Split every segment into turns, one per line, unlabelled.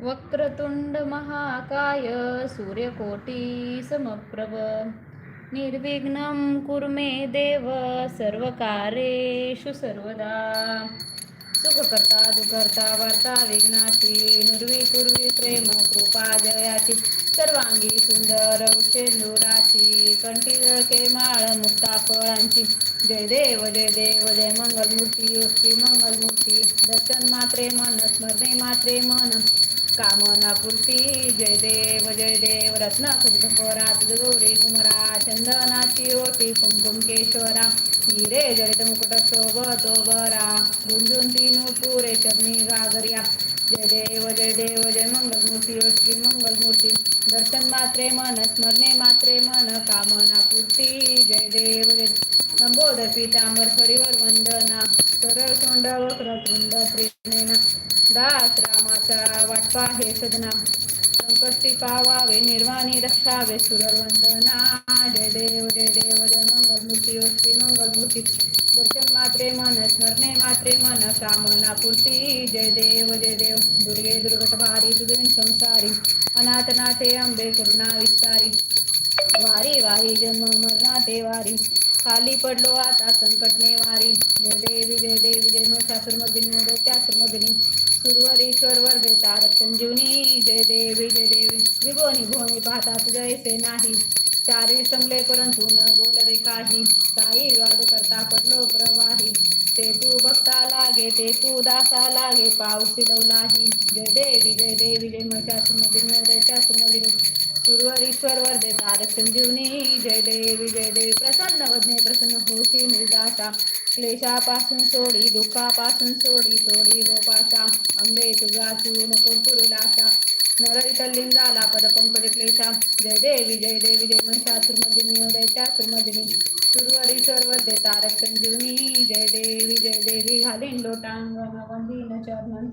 वक्रतुंड महाकाय सूर्यकोटी समप्रभ निर्विघ्नं कुर्मे देव सर्वकारेषु सर्वदा। सुखकर्ता दुःखर्ता वार्ता विघ्नाची नुर्वी पूर्वी प्रेम कृपा जयाची सर्वांगी सुंदर शेंदुराची कंठी के माळ मुक्ता फळांची। जय देव जय देव जय मंगलमूर्ती श्री मंगलमूर्ती। दर्शन मात्रे मन स्मरणे मात्रे मन। कामना पूर्ती जय देव जय देव रत्न खचित गौरी कुमरा चंदनाची ओटी कुमकुम केशवरा हिरे जडित मुकुट शोभतो बरा गुंजून तीन पुरे चरणी गागर्या जय देव जय देव जय मंगलमूर्ती श्री मंगलमूर्ती. दर्शन मात्रे मन स्मरणे मात्रे मन कामना पूर्ती. जय देव जय लंबोदर पितांबर हरिवर वंदना. सरळ तोंड वक्रतुंड त्रिनेना दास रामाचा वाटपा हे सदना. संकष्टी पावावे निर्वाणी रक्षावे सुरर वंदना जय देव जय देव जय मंगलमूर्ती ओ श्री मंगलमूर्ती दर्शन मात्रे मन स्मरणे मात्रे मन कामना पूर्ती जय देव जय देव दुर्गे दुर्गट भारी तुझे संसारी अनाथनाथे अंबे करुणा विस्तारी वारी वारी जन्म मरणा ते वारी खाली पडलो आता संकट वारी. जय देवी जय देवी जय महिषासुरमर्दिनी दैत्यासुरमर्दिनी सुरवरीश्वर देता तारक संजीवनी. जय देवी जय देवी विभोनी भोनी पाहतात जयसे नाही. चारी श्रमले परंतु न बोलवे काही. साई वाद करता पडलो प्रवाही. ते तू बघता लागे ते तू दासा लागे पाऊस लवलाही जय देवी जय देवी जय महिषासुरमर्दिनी दैत्यासुरमर्दिनी सुरवरीश्वर वर्धे तारक संजीवनी. जय देवी जय देवी. प्रसन्न वदने प्रसन्न होशी निर्दाशा क्लेशापासून सोडी दुःखापासून सोडी सोडी गोपाशा अंबे तुझा तू नको पुरेलाशा नरळी तल्लिंगाला पदपंकज क्लेशा जय देवी जय देवी जय महिषासुरमर्दिनी दैत्यासुरमर्दिनी सुरवरीश्वर सर्व तारक संजीवनी जय देवी जय देवी घालीन लोटांग वंदीन चरण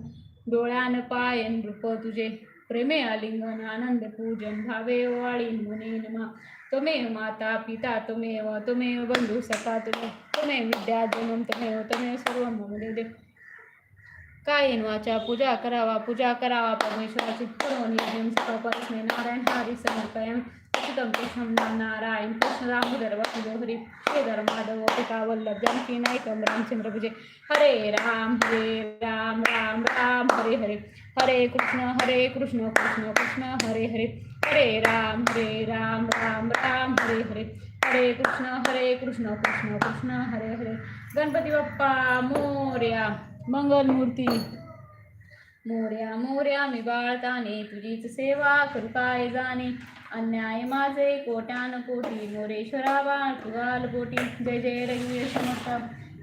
डोळ्यान पायन रूप तुझे प्रेमे आलिंगन आनंद पूजन भावे वाळी मुनीन मा त्वमेव माता पिता त्वमेव त्वमेव बंधू सखा तुम्ही त्वमेव विद्या जनम त्वमेव त्वमेव सर्व मम देव। कायन वाचा पूजा करावा पूजा करावा परमेश्वराची पुरवणी नियम नारायण हरी समर्पयम अच्युतम नारायण कृष्ण रामधर वसुदेव हरी श्रीधर माधव पिता वल्लभ जानकी नायकम रामचंद्र पूजे हरे राम हरे राम राम राम हरे हरे. हरे कृष्ण हरे कृष्ण कृष्ण कृष्ण हरे हरे. हरे राम हरे राम राम राम हरे हरे. हरे कृष्ण हरे कृष्ण कृष्ण कृष्ण हरे हरे. गणपती बाप्पा मोर्या. मंगलमूर्ती. मोर्या मोर्या मी बाळताने तुझीच सेवा करू काय जाणे? अन्याय माझे कोटान कोटी मोरेश्वरा बाळ तुगाल कोटी जय जय रघुवीर समर्थ.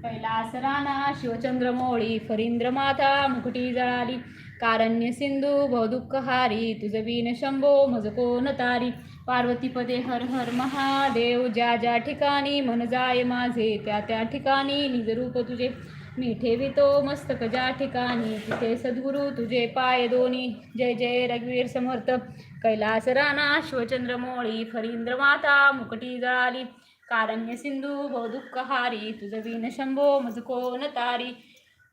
कैलास राणा शिवचंद्र मोळी फरींद्र माता मुकुटी जळाली. कारण्य सिंधू बहुदुःख हारी. तुझ बीन शंभो मज कोण तारी. पार्वती पदे हर हर महादेव. ज्या ज्या ठिकाणी मन जाय माझे त्या त्या ठिकाणी निज रूप तुझे. मी ठेवितो मस्तक ज्या ठिकाणी तिथे सद्गुरू तुझे पाय दोन्ही. जय जय रघुवीर समर्थ. कैलास राणा शिवचंद्र मोळी फरींद्र माता मुकटी जळाली. कारण्य सिंधू बहुदुःख हारी. तुझ विन शंभो मज तारी.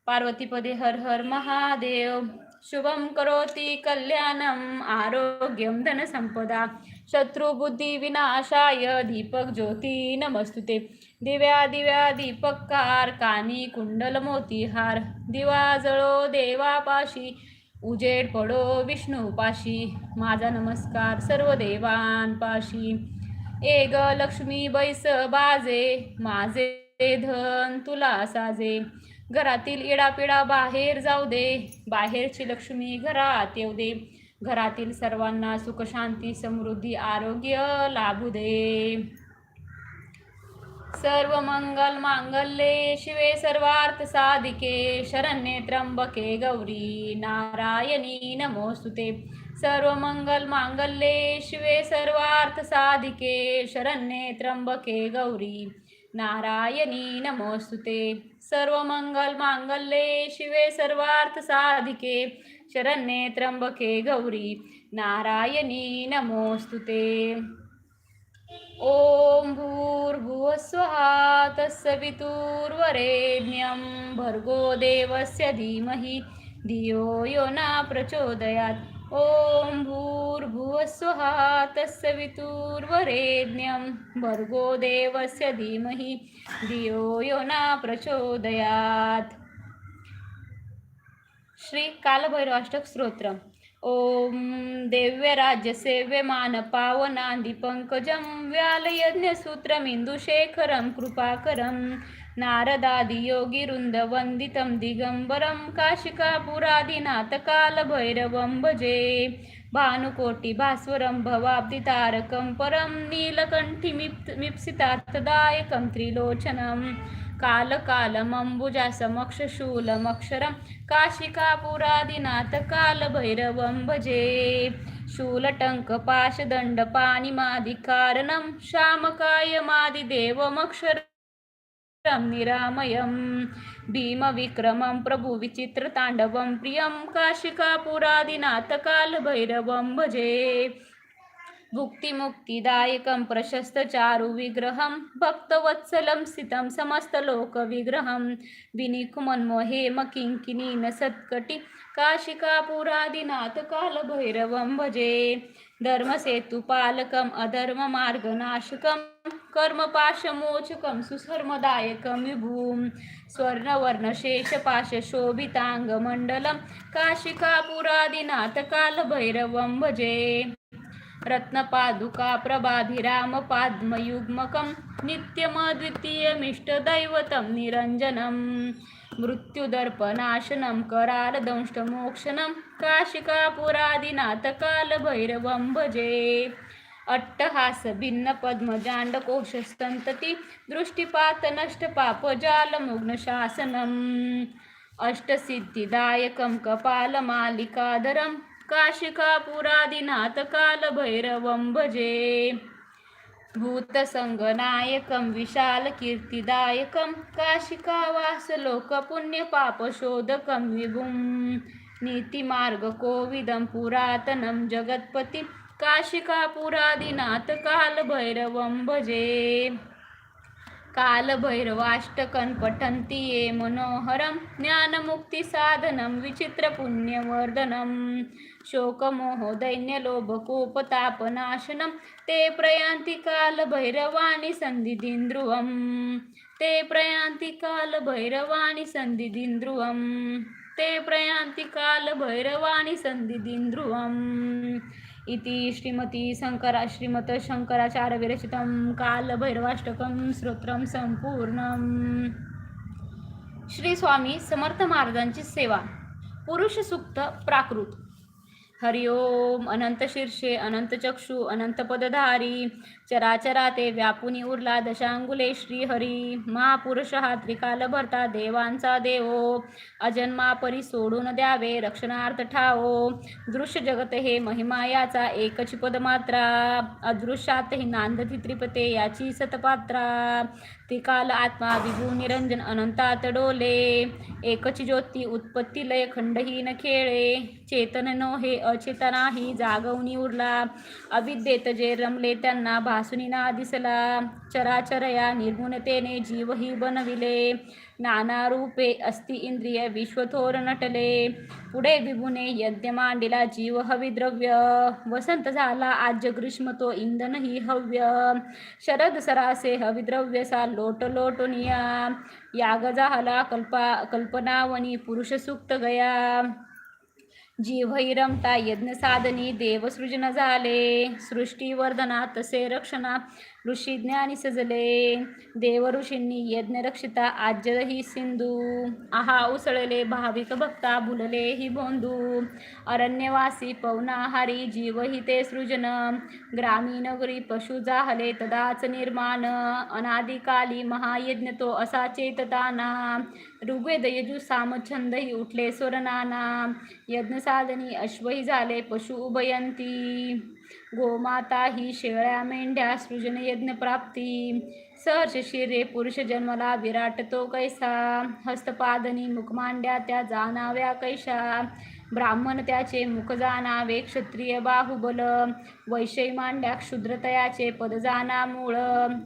पार्वतीपदे हर हर महादेव. शुभम करोति कल्याणम आरोग्यम धनसंपदा. शत्रुबुद्धी विनाशाय दीपक ज्योती नमस्तुते. दिव्या दिव्या दीपककार कानी कुंडल मोतीहार. दिवा जळो देवापाशी उजेड पडो विष्णूपाशी माझा नमस्कार सर्व देवांपाशी ए ग लक्ष्मी बैस बाजे. माझे धन तुला साजे. घरातील इडापिडा बाहेर जाऊ दे. बाहेरची लक्ष्मी घरात येऊ दे. घरातील सर्वांना सुखशांती समृद्धी आरोग्य लाभू दे. सर्व मंगल मांगल्ये शिवे सर्वार्थ साधिके शरण्ये त्र्यंबके गौरी नारायणी नमोस्तुते सर्व मंगल मांगल्ये शिवे सर्वार्थ साधिके शरण्ये त्र्यंबके गौरी नारायणी नमोस्तुते. सर्व मंगल मांगल्ये शिवे सर्वार्थ साधिके. शरण्ये त्र्यंबके गौरी. नारायणी नमोस्तुते. ॐ भूर्भुवस्वहा तत्सवितुर्वरेण्यं भर्गो देवस्य धीमहि. धियो यो न प्रचोदयात्. ॐ भूर्भुवस्वहा तत्सवितुर्वरेण्यं भर्गो देवस्य धीमहि धियो यो न प्रचोदयात्। श्री कालभैरवाष्टक स्तोत्र ॐ दिव्यराज्यसेव्यमान व्यालयज्ञसूत्रमिन्दुशेखरं कृपाकरम् नारदादियोगिरुन्द वन्दितं नारदादियोगिवृन्दवन्दितं दिगम्बरं काशिकापुरादिनाथकालभैरवं भजे। भानुकोटिभास्वरं भवाब्दितारकं परं नीलकण्ठिमिप् त्रिलोचनं। कालकालमम्बुजासमक्षशूलमक्षरं काशिकापुरादिनाथकालभैरवं भजे। शूलटङ्कपाशदण्डपाणिमादिकारणं श्यामकायमादिदेवमक्षरम् निरामयं। भीमविक्रमं प्रभुविचित्रताण्डवं प्रियं काशिकापुरादिनाथकालभैरवं भजे। भुक्तिमुक्तिदायकं प्रशस्तचारुविग्रहं भक्तवत्सलं स्थितं समस्तलोकविग्रहं विनिकुमन्मोहेम न सत्कटि। काशिकापुरादिनाथकालभैरवं भजे। धर्मसेतुपालकम् अधर्ममार्गनाशकं कर्मपाशमोचकं सुधर्मदायकं विभुं। स्वर्णवर्णशेषपाशशोभिताङ्गमण्डलं काशिकापुरादिनाथकालभैरवं भजे। रत्नपादुका प्रभाभिरामपाद्मयुग्मकं नित्यमद्वितीयमिष्टदैवतं निरञ्जनम् मृत्युदर्पनाशनं करालदंष्टमोक्षणं काशिकापुरादिनाथकालभैरवं भजे अट्टहासभिन्नपद्मजाण्डकोशस्तन्तति दृष्टिपातनष्टपापजालमुग्नशासनम् अष्टसिद्धिदायकं कपालमालिकाधरं काशिकापुरादिनाथकालभैरवं भजे भूतसङ्गनायकं विशालकीर्तिदायकं काशिकावासलोकपुण्यपापशोधकं विभुं नीतिमार्गकोविदं पुरातनं जगत्पतिं काशिकापुरादिनाथकालभैरवं भजे। कालभैरवाष्टकं पठन्ति ये मनोहरं ज्ञानमुक्तिसाधनं विचित्रपुण्यवर्धनं शोकमोहदैन्यलोभकोपतापनाशनं ते प्रयान्ति कालभैरवाणि सन्धिदिन् ध्रुवं ते प्रयान्ति कालभैरवाणि सन्धिदिन् ध्रुवं ते प्रयान्ति कालभैरवाणि सन्धिदिन् ध्रुवम् इति श्रीमती शङ्करा श्रीमत शङ्कराचार्यविरचितं कालभैरवाष्टकं स्तोत्रं संपूर्ण श्री स्वामी समर्थ महाराजांची सेवा पुरुष सुक्त प्राकृत। हरि ओम अनंत शीर्षे अनंत चक्षु अनंत पदधारी चराचरा ते व्यापुनी उरला दशांगुले श्रीहरी. महापुरुष हा त्रिकाल भरता देवांचा देवो. अजन्मा परी सोडून द्यावे रक्षणार्थ ठावो. दृश्य जगत हे महिमा याचा एकच पद मात्रा अदृश्यातही नांदती त्रिपते याची सतपात्रा. त्रिकाल आत्मा विभू निरंजन अनंतात डोले. एकच ज्योती उत्पत्ती लय खंडहीन खेळे. चेतन नो हे अचेतनाही जागवणी उरला. अविद्येत जे रमले त्यांना भासुनी ना दिसला. चराचरया निर्गुणतेने जीवही बनविले. नाना रूपे अस्ति इंद्रिय विश्वथोर नटले पुढे विभुने यज्ञ मांडिला जीव हविद्रव्य वसंत झाला आज ग्रीष्म तो इंधन ही हव्य। शरद सरासे हविद्रव्य सा लोट लोटोनिया। याग झाला कल्पा कल्पनावनी पुरुष सुक्त गया। जीवही रमता यज्ञ साधनी देवसृजन झाले। सृष्टी वर्धना तसे रक्षणा ऋषी ज्ञानी सजले देव ऋषींनी यज्ञ रक्षिता आज्य ही सिंधू. आहा उसळले भाविक भक्ता भुलले ही बोंधू अरण्यवासी पवनाहारी जीव ही ते सृजन. ग्रामीण नगरी पशु जाहले तदाच निर्माण. अनादिकाली महायज्ञ तो असा चेतताना. ऋग्वेद यजु सामछंदही उठले स्वरनाना. यज्ञसाधनी अश्वही झाले पशु उभयंती. गोमाता ही शेळ्या मेंढ्या सृजन यज्ञ प्राप्ती. सहर्ष शिरे पुरुष जन्मला विराट तो कैसा? हस्तपादनी मुख मांड्या त्या जाणाव्या कैशा? ब्राह्मण त्याचे मुख जाणावे क्षत्रिय बाहुबल. वैषयी मांड्या क्षुद्रतयाचे पद जाना मूळ.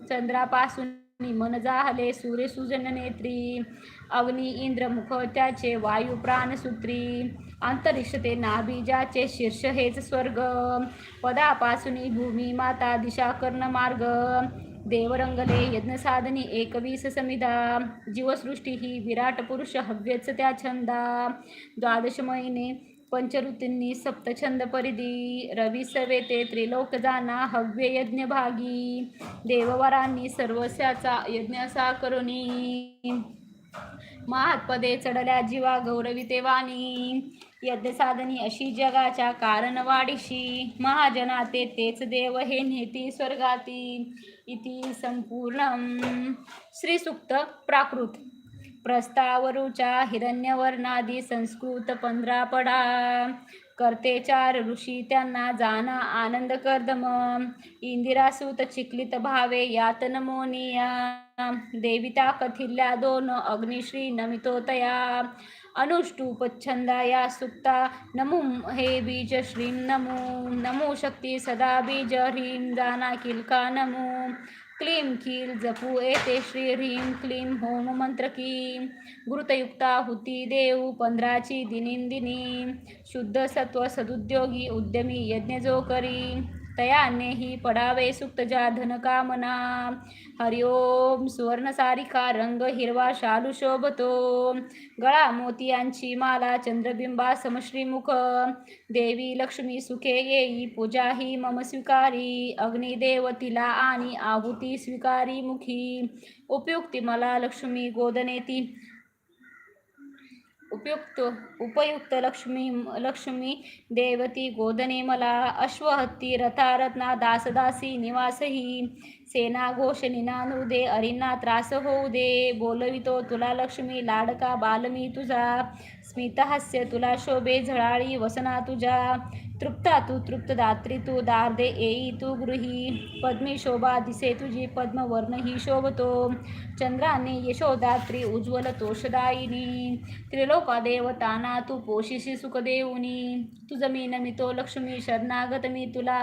चंद्रापासून मन जाहले सूर्य सुजन नेत्री. अग्नि इंद्र मुख त्याचे वायू प्राणसूत्री. अंतरिक्ष ते नाभिजाचे शीर्ष हेच स्वर्ग. पदापासून भूमी माता दिशा कर्ण मार्ग. देवरंगले यज्ञसाधनी एकवीस समिधा. जीवसृष्टी ही विराट पुरुष हव्यच त्या छंदा. द्वादश महिने पंचऋतींनी सप्तछंद परिधी. रवी सवेते त्रिलोक जाना हव्य यज्ञ भागी. देववरांनी सर्वस्याचा यज्ञ असा करुणी महात्पदे चढल्या जीवा गौरवी वाणी यज्ञसाधनी अशी जगाच्या कारणवाडीशी महाजना ते तेच देव हे नेती स्वर्गाती. इति संपूर्ण श्रीसुक्त प्राकृत. प्रस्तावरूच्या हिरण्यवर्णादी संस्कृत पंधरा पडा करते चार ऋषी त्यांना जाना आनंद कर्दम. इंदिरासूत चिकलित भावे यात नमोनिया देविता कथिल्या दोन अग्निश्री नमितो तया अनुष्टुप सुक्ता नमो हे बीज श्रीं नमो नमो शक्ती सदा बीज ह्रीं दाना किलका नमो। क्लीं कील जपू येते श्री ह्रीं क्लीं होम मंत्र की। गुरुतयुक्ता हुती देव पंधराची दिनिंदिनी। शुद्ध सत्व सदुद्योगी उद्यमी यज्ञ जो करी। तयाने नेही पडावे सुक्त जा धनकामना। हरिओम सुवर्ण सारिका रंग हिरवा शालू शोभतो गळा मोतियांची माला चंद्रबिंबा समश्रीमुख। देवी लक्ष्मी सुखे येई पूजा ही मम स्वीकारी। अग्निदेव तिला आणि आहुती स्वीकारी मुखी। उपयुक्ती मला लक्ष्मी गोदनेती। उपयुक्त उपयुक्त लक्ष्मी लक्ष्मी देवती गोदने मला अश्वहत्ती रथारत्ना दासदासी निवासही सेना घोष निनानू दे अरिना त्रास होऊ दे बोलवितो तुला लक्ष्मी लाडका बालमी तुझा स्मितहास्य तुला शोभे झळाळी वसना तुझा तृप्ता तू तृप्त दात्री तू दार्दे येई तू गृही पद्मी शोभा दिसे तुझी पद्मवर्ण ही शोभतो चंद्राने यशोदात्री उज्ज्वल तोषदायिनी त्रिलोका देवताना तू पोषिशी सुखदेवनी तुझ मी नमितो लक्ष्मी शरणागत मी तुला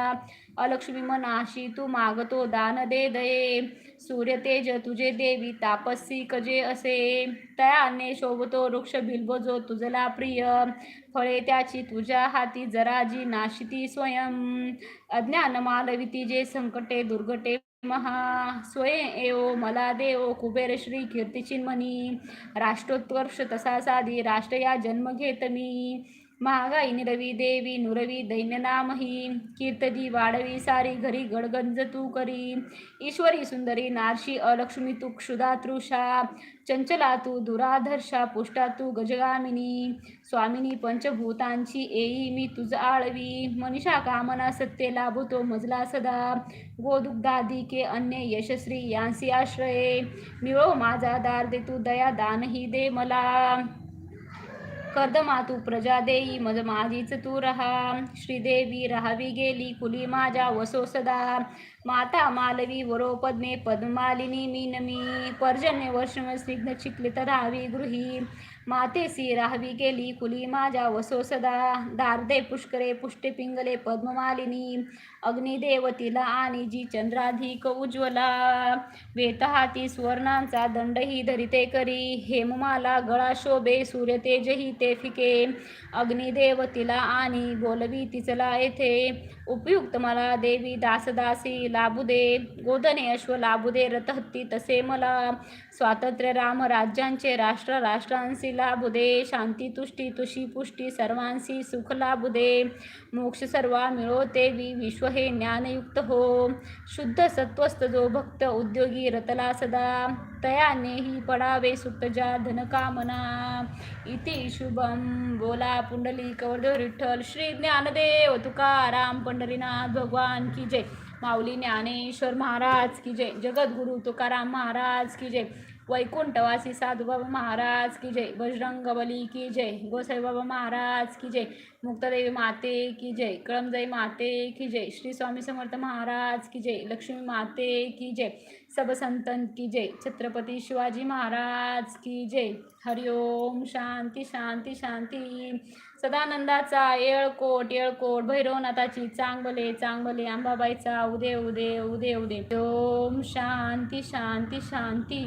अलक्ष्मी मनाशी तू मागतो दान दे दये. सूर्य तेज तुझे देवी तापसी कजे असे. तयाने शोभतो वृक्ष बिल्ब जो तुझला प्रिय. फळे त्याची तुझ्या हाती जराजी नाशिती स्वयं. अज्ञान मालविती जे संकटे दुर्घटे महा. स्वय एओ मला देव कुबेर श्री कीर्तिचिन्मनी. राष्ट्रोत्कर्ष तसा साधी राष्ट्र या जन्म घेत मी. महागाई निरवी देवी नुरवी दैन्यनामही कीर्तदी वाढवी सारी घरी गडगंज तू करी. ईश्वरी सुंदरी नारशी अलक्ष्मी तू क्षुदा तृषा. चंचला तू दुराधर्षा पुष्टा तू गजगामिनी. स्वामिनी पंचभूतांची येई मी तुझ आळवी. मनीषा कामना सत्य लाभतो मजला सदा. गोदुग्धादी के अन्य यशस्वी यांसी आश्रये. मिळो माझा दार दे तू दया दानही दे मला. कर्दमा तू प्रजा देई मज माझीच तू रहा श्रीदेवी राहावी गेली कुली माझ्या वसो सदा। माता मालवी वरो पद्मे पद्मालिनी मीनमी। पर्जन्य वर्षम स्निग्ध चिकलित राहावी गृही। मातेसी राहावी गेली कुली माझ्या वसो सदा। दार्दे पुष्करे पुष्टे पिंगले पद्ममालिनी। अग्निदेवतीला आणि जी चंद्राधिक उज्ज्वला. वेतहाती सुवर्णांचा दंडही धरिते करी. हेममाला गळा शोभे सूर्य तेजही ते फिके. अग्निदेवतीला आणि बोलवी तिचला येथे. उपयुक्त मला देवी दासदासी लाभू दे गोदने अश्व लाभू दे रथहत्ती तसे मला. स्वातंत्र्य राम राज्यांचे राष्ट्र राष्ट्रांशी लाभू दे शांती तुष्टी तुषी पुष्टी सर्वांशी सुख लाभू दे मोक्ष सर्वा मिळो देवी विश्व हे ज्ञानयुक्त हो। शुद्ध सत्वस्त जो भक्त उद्योगी रतला सदा। तयानेही पडावे सुप्तजा धनकामना। इति शुभम बोला पुंडली कवरदेव विठ्ठल श्री ज्ञानदेव तुकाराम पंढरीनाथ भगवान की जय। माऊली ज्ञानेश्वर महाराज की जय। जगद्गुरु तुकाराम महाराज की जय। वैकुंठवासी साधुबाबा महाराज की जय. बजरंग बली की जय. गोसाई बाबा महाराज की जय. मुक्तादेवी माते की जय. कळमजाई माते की जय. श्री स्वामी समर्थ महाराज की जय. लक्ष्मी माते की जय. सब संतन की जय. छत्रपती शिवाजी महाराज की जय. हरिओम. शांती शांती शांती. सदानंदाचा येळकोट येळकोट भैरवनाथाची चांगले चांगले अंबाबाईचा उदे उदे उदे उदे. ओम शांती शांती शांती.